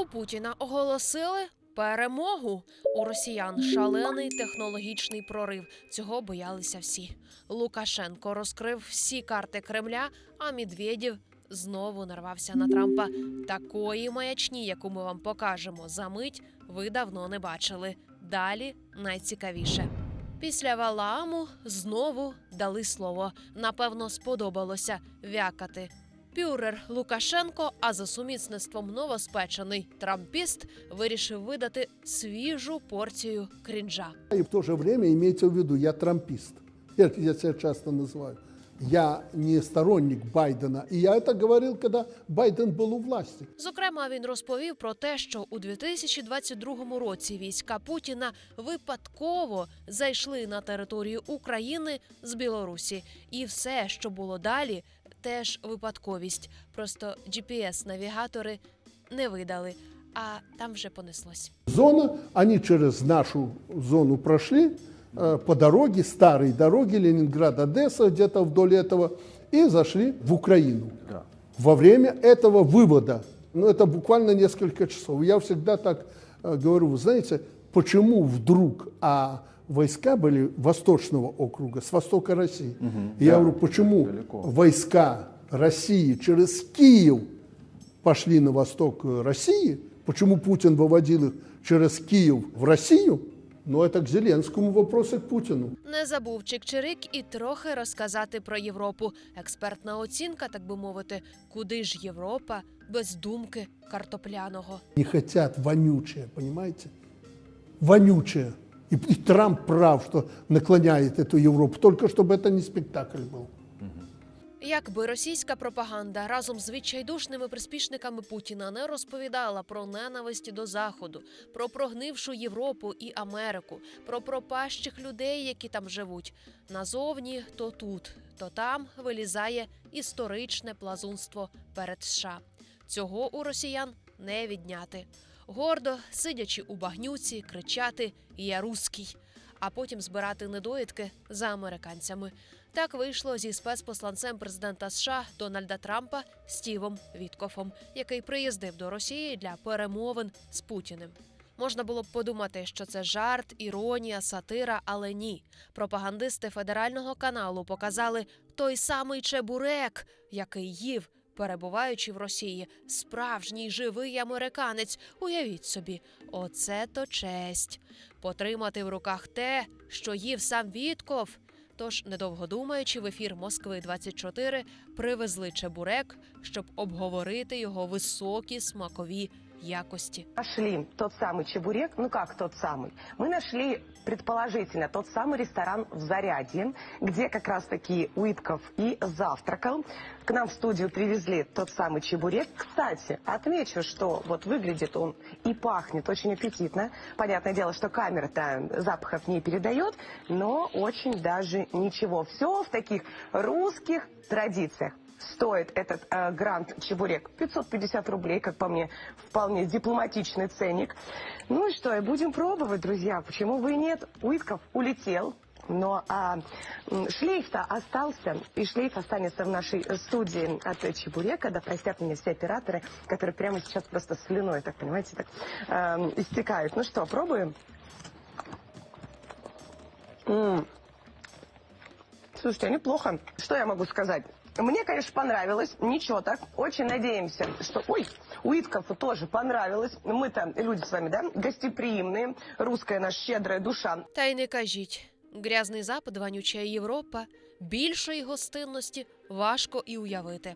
У Путіна оголосили перемогу. У росіян шалений технологічний прорив. Цього боялися всі. Лукашенко розкрив всі карти Кремля, а Медведєв знову нарвався на Трампа. Такої маячні, яку ми вам покажемо за мить, ви давно не бачили. Далі найцікавіше. Після Валааму знову дали слово. Напевно, сподобалося вякати. Пюрер Лукашенко, а за сумісництвом новоспечений трампіст, вирішив видати свіжу порцію крінжа. И в то же время имейте в виду, я трампист. Я, я себя часто называю. Я не сторонник Байдена. И я это говорил, когда Байден был у власти. Зокрема, він розповів про те, що у 2022 році війська Путіна випадково зайшли на територію України з Білорусі, і все, що було далі, теж випадковість. Просто GPS-навігатори не видали, а там вже понеслось. Зона, они через нашу зону прошли э, по дороге, старой дороге Ленинград-Одесса, где-то вдоль этого, и зашли в Украину. Во время этого вывода, ну это буквально несколько часов, я всегда так э, говорю, вы знаете, почему вдруг, а войска были Восточного округа, с востока России. И я да, говорю, почему далеко. войска России через Киев пошли на восток э, России, почему Путин выводил их через Киев в Россию, ну это к Зеленскому вопросы к Путину. Не забув Чик-Чирик і трохи розказати про Європу. Експертна оцінка, так би мовити, куди ж Європа без думки картопляного. Не хотят вонючее, понимаете? Вонючее. И, и Трамп прав, что наклоняет эту Европу, только чтобы это не спектакль был. Якби російська пропаганда разом з відчайдушними приспішниками Путіна не розповідала про ненависть до заходу, про прогнившу Європу і Америку, про пропащих людей, які там живуть, назовні то тут, то там вилізає історичне плазунство перед США. Цього у росіян не відняти. Гордо сидячи у багнюці, кричати Я руський, а потім збирати недоїдки за американцями. Так вийшло зі спецпосланцем президента США Дональда Трампа Стівом Віткофом, який приїздив до Росії для перемовин з Путіним. Можна було б подумати, що це жарт, іронія, сатира, але ні. Пропагандисти федерального каналу показали той самий чебурек, який їв, перебуваючи в Росії, справжній живий американець. Уявіть собі, оце то честь. Потримати в руках те, що їв сам Вітков. Тож, недовго думаючи, в ефір Москви 24 привезли чебурек, щоб обговорити його високі смакові якості. Нашли тот самый чебурек, ну как тот самый? Мы нашли, предположительно, тот самый ресторан в Зарядье, где как раз-таки Уитков и завтракал. К нам в студию привезли тот самый чебурек. Кстати, отмечу, что вот выглядит он и пахнет очень аппетитно. Понятное дело, что камера-то запахов не передает, но очень даже ничего. Все в таких русских традициях. Стоит этот э, грант чебурек 550 рублей, как по мне, вполне дипломатичный ценник. Ну и что, и будем пробовать, друзья. Почему бы и нет? Уитков улетел. Но а, м, шлейф-то остался, и шлейф останется в нашей студии от чебурека, да простят меня все операторы, которые прямо сейчас просто слюной, так понимаете, так эм, истекают. Ну что, пробуем? М. Слушайте, а неплохо. Что я могу сказать? Мне, конечно, понравилось. Ничего так. Очень надеемся, что... Ой, Уиткову тоже понравилось. Мы-то люди с вами, да, гостеприимные. Русская наша щедрая душа. Та й не кажіть. Грязний запад, вонюча Європа, більшої гостинності важко і уявити.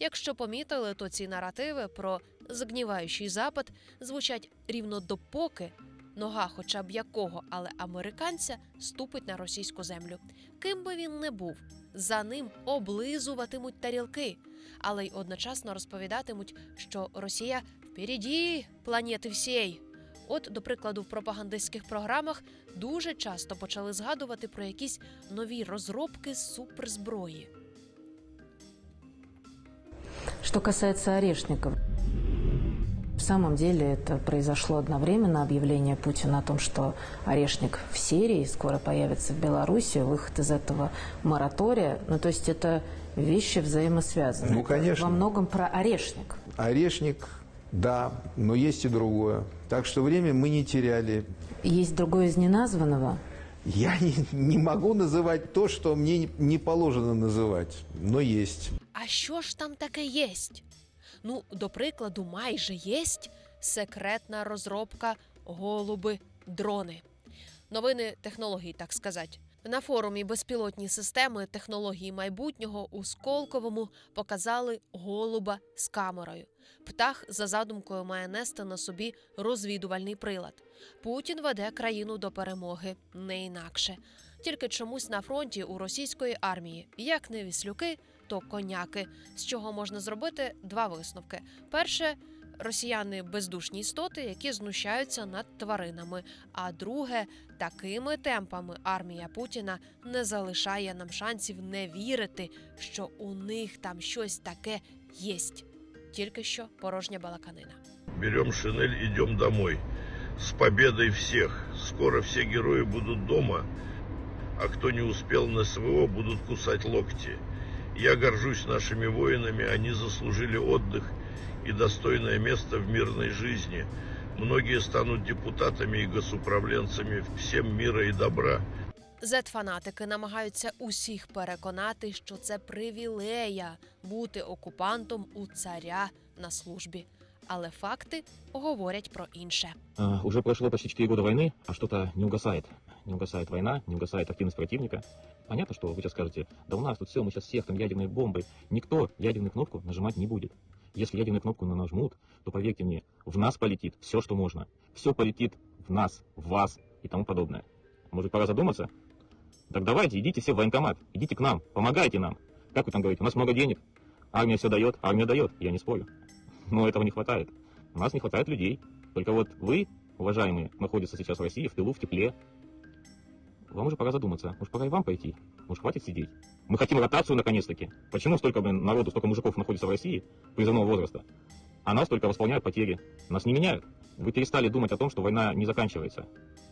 Якщо помітили, то ці наративи про згніваючий запад звучать рівно допоки нога, хоча б якого, але американця ступить на російську землю. Ким би він не був, за ним облизуватимуть тарілки, але й одночасно розповідатимуть, що Росія впереді планети всієї. От, до прикладу, в пропагандистських програмах дуже часто почали згадувати про якісь нові розробки суперзброї. Что касается орешников, в самом деле это произошло одновременно объявление Путина о том, что орешник в Сирии скоро появится в Беларуси, выход из этого моратория. Ну, то есть это вещи взаимосвязаны. Ну, конечно. Во многом про орешник. Орешник Да, но есть и другое. Так что время мы не теряли. Есть другое из неназванного. Я не, не могу называть то, что мне не- не положено называть, но есть. А що ж там таке єсть? Ну, до прикладу, майже єсть секретна розробка голуби дрони. Новини технологій, так сказати. На форумі безпілотні системи технології майбутнього у Сколковому показали голуба з камерою. Птах за задумкою має нести на собі розвідувальний прилад. Путін веде країну до перемоги не інакше. Тільки чомусь на фронті у російської армії як не віслюки, то коняки. З чого можна зробити два висновки: перше. Росіяни бездушні істоти, які знущаються над тваринами. А друге, такими темпами армія Путіна не залишає нам шансів не вірити, що у них там щось таке єсть. Тільки що порожня балаканина. Берем шинель, идем домой. С победой всех. Скоро все герои будут дома, а кто не успел на СВО, будут кусать локти. Я горжусь нашими воинами, они заслужили отдых и достойное место в мирной жизни. Многие станут депутатами и госуправленцами всем мира и добра. Зет-фанатики намагаються усіх переконати, що це привілея бути окупантом у царя на службі. Але факти говорять про інше. А, Уже прошло почти 4 года войны, а что-то не угасает. Не угасает война, не угасает активность противника. Понятно, что вы сейчас скажете, да у нас тут все, мы сейчас всех там ядерной бомбой. Никто ядерную кнопку нажимать не будет. Если ядерную кнопку на- нажмут, то поверьте мне, в нас полетит все, что можно. Все полетит в нас, в вас и тому подобное. Может, пора задуматься? Так давайте, идите все в военкомат, идите к нам, помогайте нам. Как вы там говорите, у нас много денег, армия все дает, армия дает, я не спорю. Но этого не хватает. У нас не хватает людей. Только вот вы, уважаемые, находятся сейчас в России, в тылу, в тепле. Вам уже пора задуматься. Может, пора и вам пойти? Может, хватит сидеть? Мы хотим ротацию наконец-таки. Почему столько блин, народу, столько мужиков находится в России призывного возраста? А нас только восполняют потери. Нас не меняют. Вы перестали думать о том, что война не заканчивается.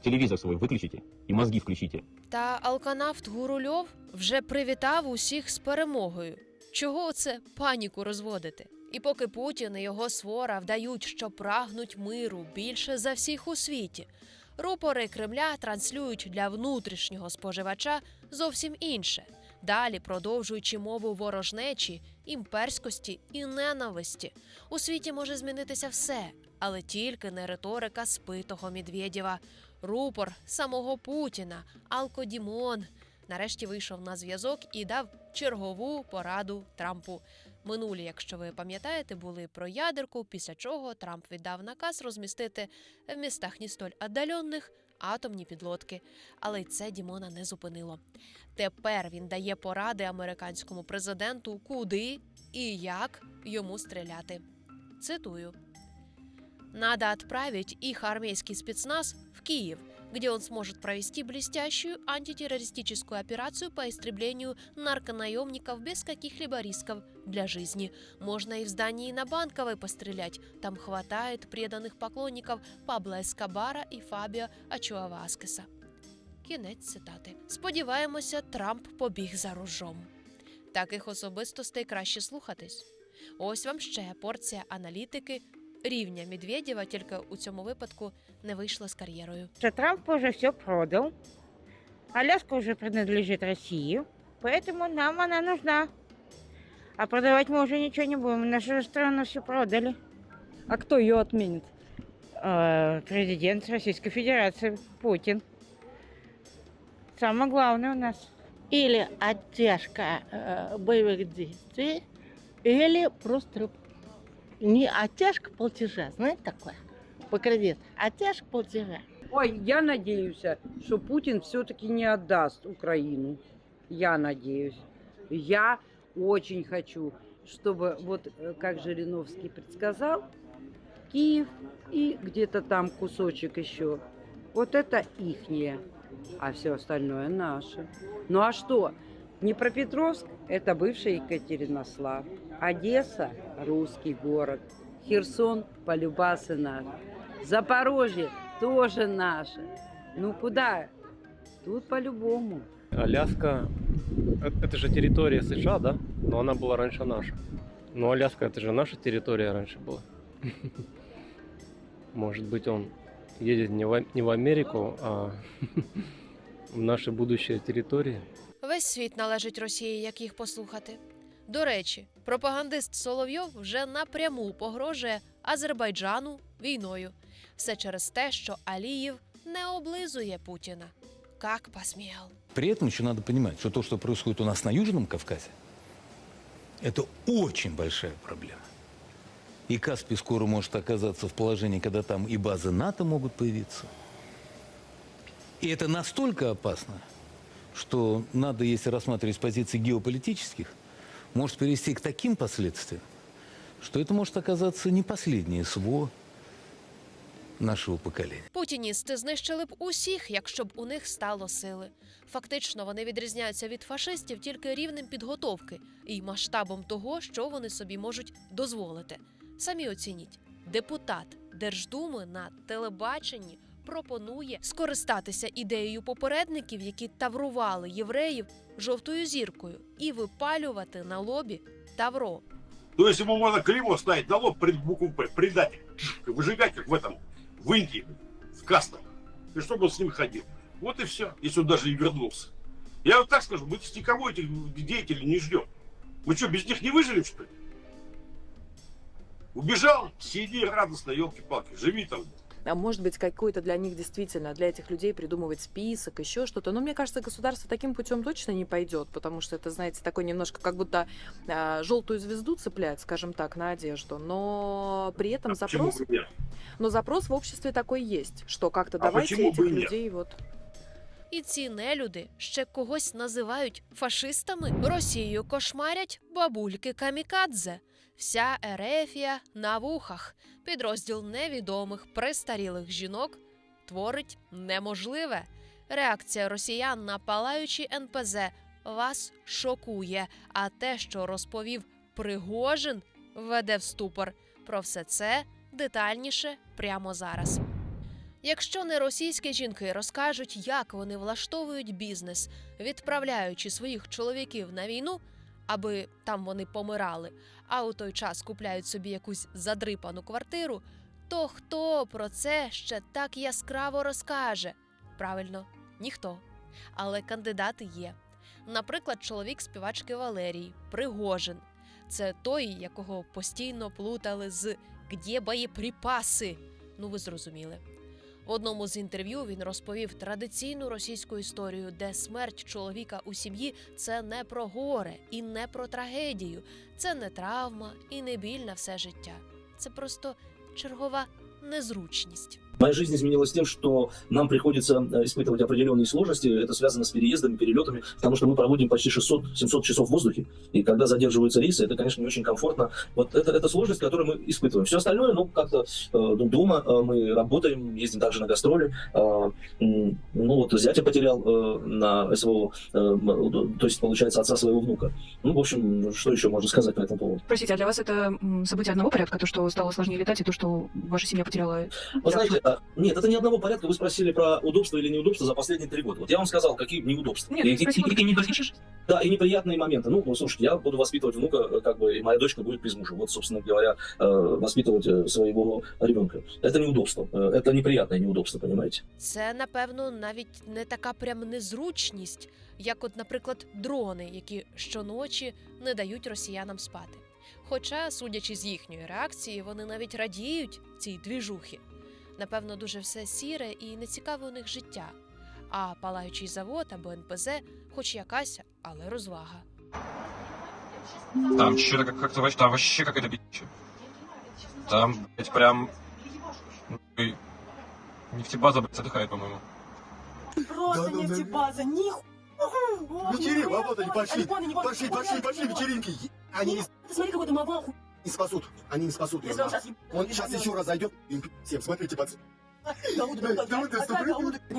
Телевизор свой выключите и мозги включите. Та алканавт Гурульов вже привітав усіх з перемогою. Чого це паніку розводити? І поки Путін і його свора вдають, що прагнуть миру більше за всіх у світі, рупори Кремля транслюють для внутрішнього споживача зовсім інше, далі продовжуючи мову ворожнечі, імперськості і ненависті. У світі може змінитися все, але тільки не риторика спитого Медведєва. Рупор самого Путіна, Алкодімон, нарешті вийшов на зв'язок і дав чергову пораду Трампу. Минулі, якщо ви пам'ятаєте, були про ядерку, після чого Трамп віддав наказ розмістити в містах не столь віддалених атомні підлодки. Але й це Дімона не зупинило. Тепер він дає поради американському президенту, куди і як йому стріляти. Цитую. Надо отправить их армейский спецназ в Киев, где он сможет провести блестящую антитеррористическую операцию по истреблению нарконаемников без каких-либо рисков для жизни. Можно и в здании на Банковой пострелять. Там хватает преданных поклонников Пабло Эскобара и Фабіо Ачуаваскеса. Кінець цитати. Сподіваємося, Трамп побіг за ружом. Таких особистостей краще слухатись. Ось вам ще порція аналітики рівня Медведєва, тільки у цьому випадку не вийшла з кар'єрою. что Трамп уже все продал. Аляска уже принадлежит России, поэтому нам она нужна. А продавать мы уже ничего не будем. Нашу страну все продали. А кто ее отменит? Э, Президент Российской Федерации Путин. Самое главное у нас. или оттяжка э, боевых действий, или просто не оттяжка платежа, знаете такое? По кредиту. Оттяжка платежа. Ой, я надеюсь, что Путин все-таки не отдаст Украину. Я надеюсь. Я очень хочу, чтобы, вот э, как Жириновский предсказал, Киев и где-то там кусочек еще. Вот это ихнее, а все остальное наше. Ну а что? Днепропетровск – это бывший Екатеринослав. Одесса – русский город. Херсон – полюбасы наш. Запорожье тоже наше. Ну куда? Тут по-любому. Аляска, это же территория США, да? Но она была раньше наша. Но Аляска, это же наша территория раньше была. Может быть, он едет не в, не в Америку, а в наши будущие территории. Весь світ належить Росії, як їх послухати. До речі, пропагандист Соловйов вже напряму погрожує Азербайджану війною. Все через те, що Аліїв не облизує Путіна. Как посмел. При этом еще надо понимать, что то, что происходит у нас на Южном Кавказе, это очень большая проблема. И Каспий скоро может оказаться в положении, когда там и базы НАТО могут появиться. И это настолько опасно, что надо, если рассматривать с позиций геополитических, может привести к таким последствиям, что это может оказаться не последнее СВО нашего поколения. Путіністи знищили б усіх, якщо б у них стало сили. Фактично, вони відрізняються від фашистів тільки рівнем підготовки і масштабом того, що вони собі можуть дозволити. Самі оцініть, депутат Держдуми на телебаченні пропонує скористатися ідеєю попередників, які таврували євреїв жовтою зіркою, і випалювати на лобі тавро. То есть ему можно клеймо ставить на лоб пред букву П, предатель, выжигать, как в этом, в Индии, в кастах, и чтобы он с ним ходил. Вот и все, если он даже и вернулся. Я вот так скажу, мы с никого этих деятелей не ждем. Мы что, без них не выживем, что ли? Убежал, сиди радостно, елки-палки, живи там. А может быть, какой-то для них действительно, для этих людей придумывать список, еще что-то. Но мне кажется, государство таким путем точно не пойдет, потому что это, знаете, такой немножко как будто а, желтую звезду цеплять, скажем так, на одежду. Но при этом А почему запрос, бы нет? но запрос в обществе такой есть, что как-то А давайте почему этих бы и нет? людей вот І ці нелюди ще когось називають фашистами. Росію кошмарять бабульки камікадзе. Вся Ерефія на вухах. Підрозділ невідомих престарілих жінок творить неможливе. Реакція росіян на палаючі НПЗ вас шокує. А те, що розповів Пригожин, веде в ступор. Про все це детальніше прямо зараз. Якщо не російські жінки розкажуть, як вони влаштовують бізнес, відправляючи своїх чоловіків на війну, аби там вони помирали, а у той час купляють собі якусь задрипану квартиру, то хто про це ще так яскраво розкаже? Правильно, ніхто. Але кандидати є. Наприклад, чоловік співачки Валерії Пригожин. Це той, якого постійно плутали з «Где боєприпаси? Ну, ви зрозуміли. В одному з інтерв'ю він розповів традиційну російську історію, де смерть чоловіка у сім'ї це не про горе і не про трагедію, це не травма і не біль на все життя. Це просто чергова незручність. Моя жизнь изменилась тем, что нам приходится э, испытывать определенные сложности. Это связано с переездами, перелетами, потому что мы проводим почти 600-700 часов в воздухе. И когда задерживаются рейсы, это, конечно, не очень комфортно. Вот это, это сложность, которую мы испытываем. Все остальное, ну, как-то э, дома э, мы работаем, ездим также на гастроли. Э, ну, вот зятя потерял э, на СВО, э, то есть, получается, отца своего внука. Ну, в общем, что еще можно сказать по этому поводу? Простите, а для вас это событие одного порядка, то, что стало сложнее летать, и то, что ваша семья потеряла... Вы знаете, а, нет, это не одного порядка. Вы спросили про удобства или неудобства за последние три года. Вот я вам сказал, какие неудобства. Нет, И- я и- спросила, и- какие и- неудобства. Да, и неприятные моменты. Ну, ну, слушайте, я буду воспитывать внука, э, как бы, и моя дочка будет без мужа. Вот, собственно говоря, э, воспитывать э, своего ребенка. Это неудобство. Э, Это неприятное неудобство, понимаете? Це, напевно, навіть не така прям незручність, як, от, наприклад, дрони, які щоночі не дають росіянам спати. Хоча, судячи з їхньої реакції, вони навіть радіють цій двіжухі. Напевно, дуже все сіре і нецікаве у них життя. А палаючий завод або НПЗ, хоч якась, але розвага. Там что-то как- как-то вообще, там вообще какая-то бича. Там, блядь, прям ну, и нефтебаза, блядь, отдыхает, по-моему. Просто нефтебаза, нихуя! Вечеринки, вот они пошли, пошли, пошли, пошли, вечеринки. Они не, Ты смотри, какой ты маваху. не спасут, они не спасут. Если он сейчас... Он сейчас еще раз зайдет, всем, смотрите, пацаны.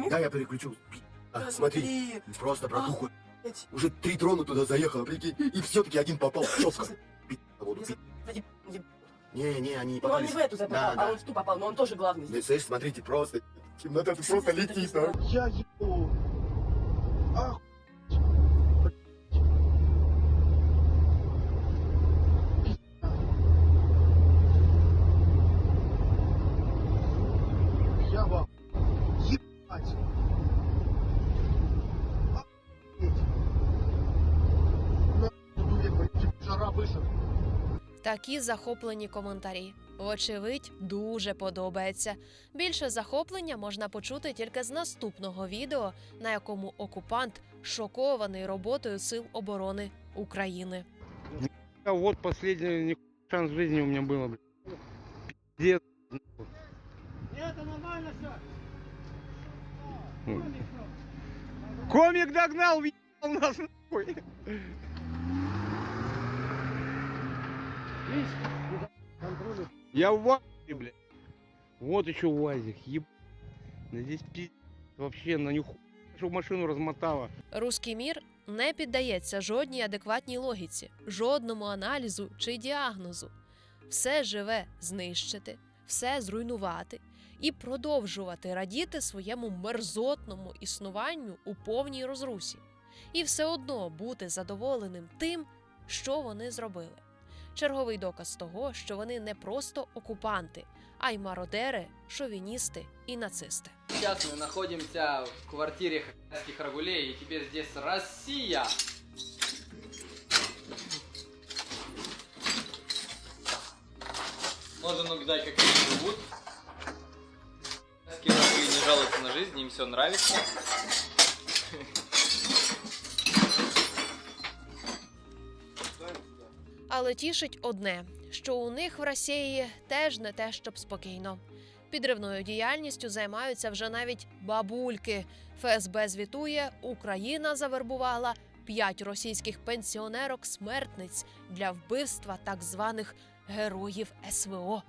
Да, я переключу. А, смотри, просто братуха. Уже три дрона туда заехало, прикинь, и все-таки один попал четко. Не, не, они не Ну, он попали. не в эту Да, попал, а он в ту попал, но он тоже главный. Да, слышь, смотрите, просто темнота тут просто летит. да. Я ебу. Ах, Такі захоплені коментарі. Вочевидь, дуже подобається. Більше захоплення можна почути тільки з наступного відео, на якому окупант шокований роботою Сил оборони України. А вот последний ни- шанс в жизни у меня было, блядь. Пиздец. Это нормально все. Комик догнал, въебал нас нахуй. Я в ВАЗе, блядь. Вот еще УАЗик, еб... Здесь пиздец. Вообще на нюху, чтобы машину размотало. Руський мір не піддається жодній адекватній логіці, жодному аналізу чи діагнозу. Все живе знищити, все зруйнувати і продовжувати радіти своєму мерзотному існуванню у повній розрусі, і все одно бути задоволеним тим, що вони зробили. Черговий доказ того, що вони не просто окупанти, а й мародери, шовіністи і нацисти. Сейчас мы находимся в квартире хакасских рагулей, и теперь здесь Россия. Можно наблюдать, как они живут. Хакасские рагули не жалуются на жизнь, им все нравится. Але тішить одне, що у них в Росії теж не те, щоб спокійно. Підривною діяльністю займаються вже навіть бабульки. ФСБ звітує, Україна завербувала п'ять російських пенсіонерок-смертниць для вбивства так званих героїв СВО.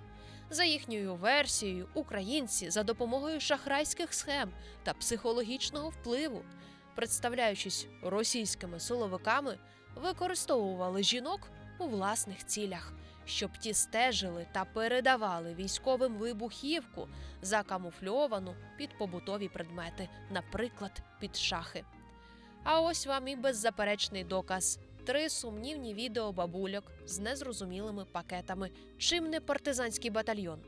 За їхньою версією, українці за допомогою шахрайських схем та психологічного впливу, представляючись російськими силовиками, використовували жінок у власних цілях, щоб ті стежили та передавали військовим вибухівку, закамуфльовану під побутові предмети, наприклад, під шахи. А ось вам і беззаперечний доказ: три сумнівні відео бабульок з незрозумілими пакетами. Чим не партизанський батальйон?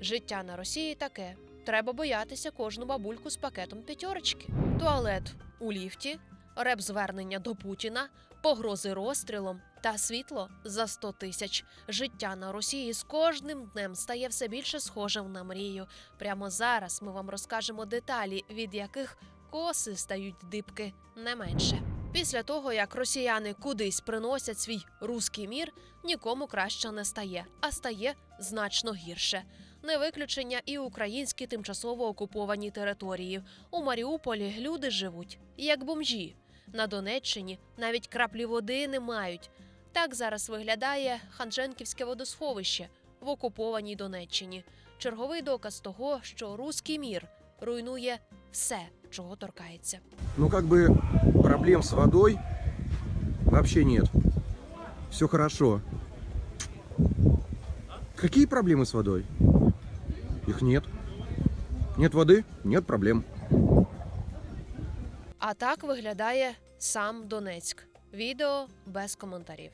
Життя на Росії таке. Треба боятися кожну бабульку з пакетом п'ятерочки. Туалет у ліфті, реп-звернення до Путіна, погрози розстрілом та світло за 100 тисяч. Життя на Росії з кожним днем стає все більше схожим на мрію. Прямо зараз ми вам розкажемо деталі, від яких коси стають дибки не менше. Після того, як росіяни кудись приносять свій руський мір, нікому краще не стає, а стає значно гірше. Не виключення і українські тимчасово окуповані території. У Маріуполі люди живуть як бомжі. На Донеччині навіть краплі води не мають. Так зараз виглядає Ханженківське водосховище в окупованій Донеччині. Черговий доказ того, що руський мір руйнує все, чого торкається. Ну, как бы проблем с водой вообще нет. Все хорошо. Какие проблемы с водой? Их нет. Нет воды, нет проблем. А так виглядає сам Донецьк. Відео без коментарів.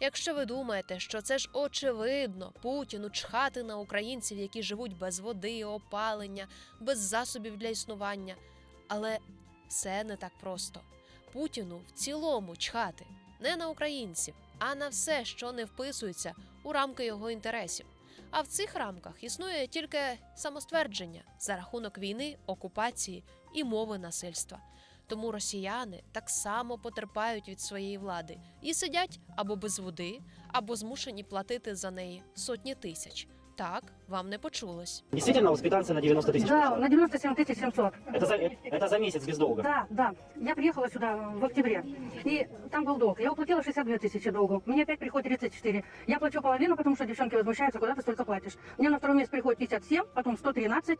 Якщо ви думаєте, що це ж очевидно, Путіну чхати на українців, які живуть без води, опалення, без засобів для існування. Але все не так просто. Путіну в цілому чхати не на українців, а на все, що не вписується у рамки його інтересів. А в цих рамках існує тільки самоствердження за рахунок війни, окупації і мови насильства. Тому росіяни так само потерпають від своєї влади і сидять або без води, або змушені платити за неї сотні тисяч. Так, вам не почулось. Действительно, воспитанцы на 90 тысяч? Да, на 97 тысяч 700. Это за, это за месяц без долга? Да, да. Я приехала сюда в октябре, и там был долг. Я уплатила 62 тысячи долгу. Мне опять приходит 34. Я плачу половину, потому что девчонки возмущаются, куда ты столько платишь. Мне на второй месяц приходит 57, потом 113,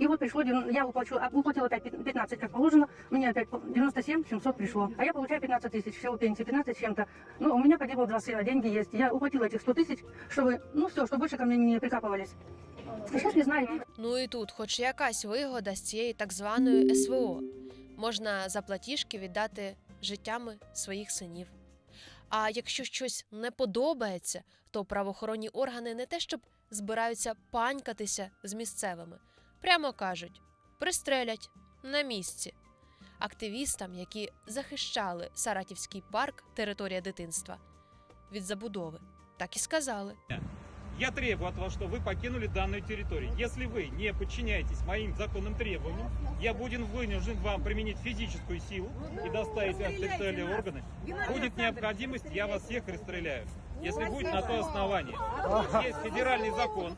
И вот пришло, девян- я уплачу, а, уплатила опять пят- 15, как положено, мне опять по- 97 700 пришло. А я получаю 15 тысяч, всего пенсии, 15 с чем-то. Ну, у меня погибло два сына, деньги есть. Я уплатила этих 100 тысяч, чтобы, ну все, чтобы больше ко мне не прикапывались. А сейчас не знаю. Ну і тут, хоч якась вигода з цієї так званої СВО. Можна за платіжки віддати життями своїх синів. А якщо щось не подобається, то правоохоронні органи не те, щоб збираються панькатися з місцевими, прямо кажуть: пристрелять на місці. Активістам, які захищали Саратівський парк, територія дитинства від забудови, так і сказали. Я требую от вас, что вы покинули данную территорию. Если вы не подчиняетесь моим законным требованиям, я буду вынужден вам применить физическую силу и доставить вас в территориальные органы. Будет необходимость, я вас всех расстреляю. Если будет на то основание. Есть федеральный закон,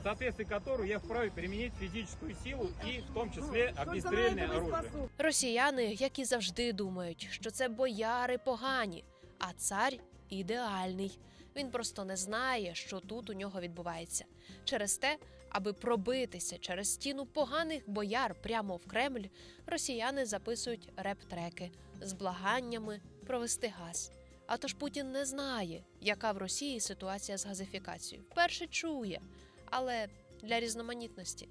в соответствии которого я вправе применить физическую силу и в том числе огнестрельное оружие. Росіяни, як і завжди, думають, що це бояри погані, а цар ідеальний. Він просто не знає, що тут у нього відбувається. Через те, аби пробитися через стіну поганих бояр прямо в Кремль, росіяни записують реп-треки з благаннями провести газ. А тож Путін не знає, яка в Росії ситуація з газифікацією. Вперше чує, але для різноманітності.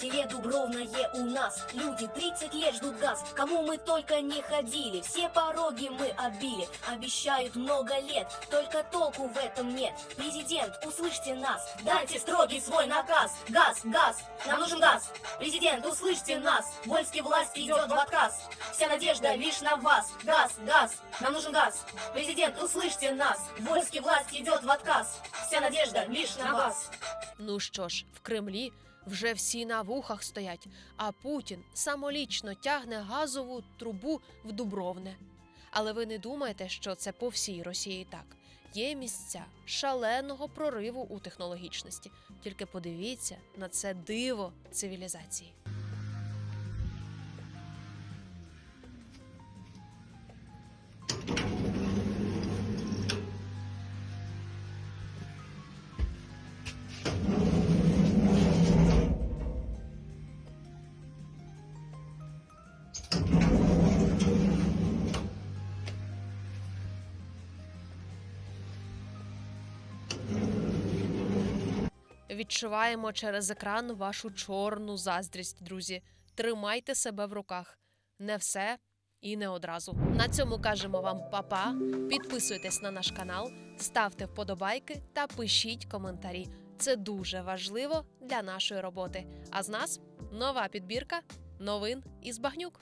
Селе Дубровное у нас люди 30 лет ждут газ. Кому мы только не ходили, все пороги мы оббили. Обещают много лет, только толку в этом нет. Президент, услышьте нас, дайте строгий свой наказ. Газ, газ, нам нужен газ. Президент, услышьте нас, вольский власть идет в отказ. Вся надежда лишь на вас. Газ, газ, нам нужен газ. Президент, услышьте нас, вольский власть идет в отказ. Вся надежда лишь на вас. Ну що ж, в Кремлі вже всі на вухах стоять, а Путін самолічно тягне газову трубу в Дубровне. Але ви не думаєте, що це по всій Росії так. Є місця шаленого прориву у технологічності. Тільки подивіться на це диво цивілізації. Відчуваємо через екран вашу чорну заздрість, друзі. Тримайте себе в руках. Не все і не одразу. На цьому кажемо вам па-па. Підписуйтесь на наш канал, ставте вподобайки та пишіть коментарі. Це дуже важливо для нашої роботи. А з нас нова підбірка новин із багнюк.